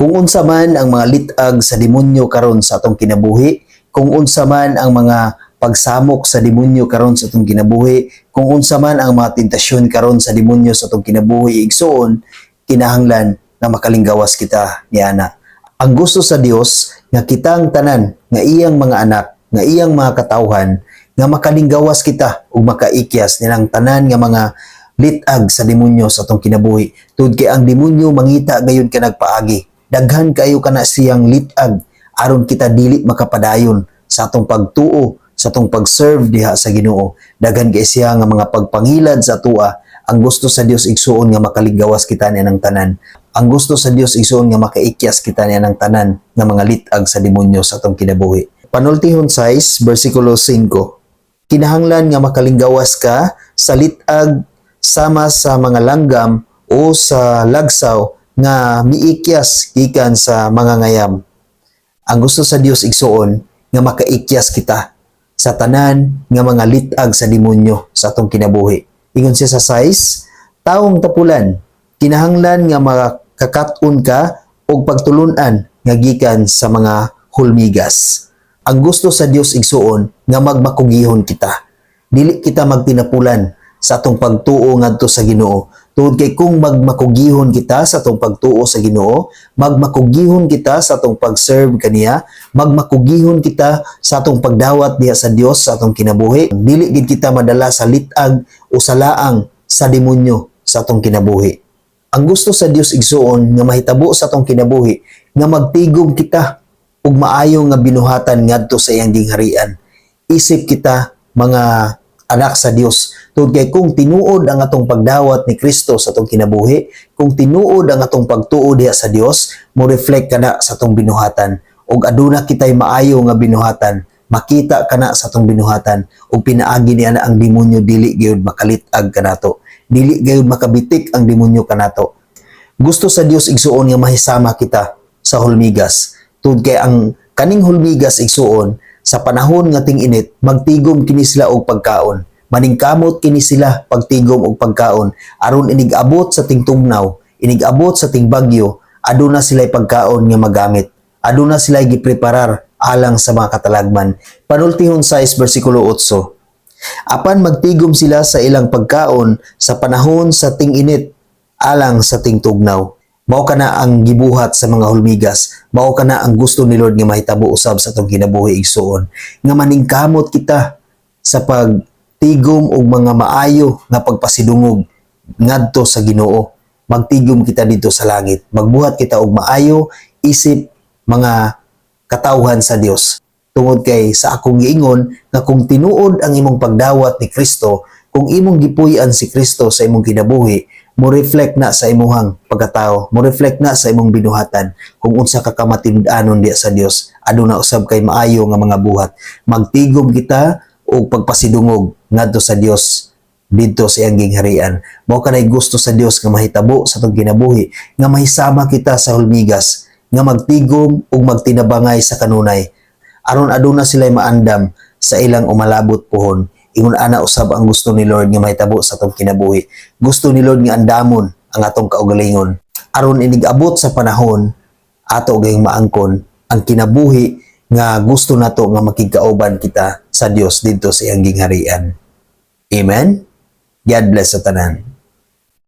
Kung unsa man ang mga litag sa demonyo karon sa atong kinabuhi, kung unsa man ang mga pagsamok sa demonyo karon sa atong kinabuhi, kung unsa man ang mga tentasyon karon sa demonyo sa atong kinabuhi igsoon, kinahanglan na makalinggawas kita ni ana. Ang gusto sa Dios nga kitang tanan nga iyang mga anak, nga iyang mga katawhan nga makalinggawas kita ug makaikyas nilang tanan nga mga litag sa demonyo sa atong kinabuhi. Tud kay ang demonyo mangita gayon ka nagpaagi. Daghan kayo kana siyang litag aron kita dili makapadayon sa atong pagtuo, sa atong pag-serve diha sa Ginoo. Daghan kay siya nga mga pagpangilad sa tua. Ang gusto sa Dios igsuon nga makaliggawas kita niya ng tanan. Ang gusto sa Dios igsuon nga makaikyas kita niya ng tanan nga mga litag sa demonyo sa atong kinabuhi. Panultihon 6, versikulo 5 kinahanglan nga makalinggawas ka sa litag sama sa mga langgam o sa lagsaw nga miikyas gikan sa mga ngayam. Ang gusto sa Dios igsuon nga makaikyas kita sa tanan nga mga litag sa demonyo sa atong kinabuhi. Ingon siya sa size, taong tapulan, kinahanglan nga makakaton ka og pagtulunan nga gikan sa mga hulmigas ang gusto sa Dios igsuon nga magmakugihon kita. Dili kita magtinapulan sa atong pagtuo ngadto sa Ginoo. Tungod kay kung magmakugihon kita sa atong pagtuo sa Ginoo, magmakugihon kita sa atong pag-serve kaniya, magmakugihon kita sa atong pagdawat diha sa Dios sa atong kinabuhi. Dili gid kita madala sa litag o sa laang sa demonyo sa atong kinabuhi. Ang gusto sa Dios igsuon nga mahitabo sa atong kinabuhi nga magtigom kita ug maayo nga binuhatan ngadto sa iyang gingharian. Isip kita mga anak sa Dios. Tungod kay kung tinuod ang atong pagdawat ni Kristo sa atong kinabuhi, kung tinuod ang atong pagtuo diha sa Dios, mo reflect kana sa atong binuhatan. Ug aduna kitay maayo nga binuhatan, makita kana sa atong binuhatan ug pinaagi niya na ang demonyo dili gyud makalitag kanato. Dili gyud makabitik ang demonyo kanato. Gusto sa Dios igsuon nga mahisama kita sa hulmigas Tungod kay ang kaning hulmigas igsuon sa panahon nga ting-init magtigom kini sila og pagkaon. Maningkamot kini sila pagtigom og pagkaon aron inig-abot sa tingtugnaw, inig-abot sa tingbagyo, aduna sila pagkaon nga magamit. Aduna sila gipreparar alang sa mga katalagman. Panultihon 6 bersikulo 8. Apan magtigom sila sa ilang pagkaon sa panahon sa ting-init alang sa tingtugnaw. Mao kana ang gibuhat sa mga hulmigas. Mao kana ang gusto ni Lord nga mahitabo usab sa atong kinabuhi igsuon. Nga maningkamot kita sa pagtigom og mga maayo nga pagpasidungog ngadto sa Ginoo. Magtigom kita dito sa langit. Magbuhat kita og maayo isip mga katawhan sa Dios. Tungod kay sa akong giingon nga kung tinuod ang imong pagdawat ni Kristo, kung imong gipuy-an si Kristo sa imong kinabuhi, mo reflect na sa imuhang pagkatao, mo reflect na sa imong binuhatan kung unsa ka kamatinud-anon diya sa Dios. Aduna usab kay maayo nga mga buhat. Magtigom kita og pagpasidungog ngadto sa Dios didto sa iyang gingharian. Mao kanay gusto sa Dios nga mahitabo sa atong kinabuhi, nga mahisama kita sa hulmigas, nga magtigom ug magtinabangay sa kanunay. Aron aduna sila'y maandam sa ilang umalabot pohon ingon ana usab ang gusto ni Lord nga mahitabo sa atong kinabuhi. Gusto ni Lord nga andamon ang atong kaugalingon. Aron inig-abot sa panahon ato gayong maangkon ang kinabuhi nga gusto nato nga makigkauban kita sa Dios didto sa iyang gingharian. Amen. God bless sa tanan.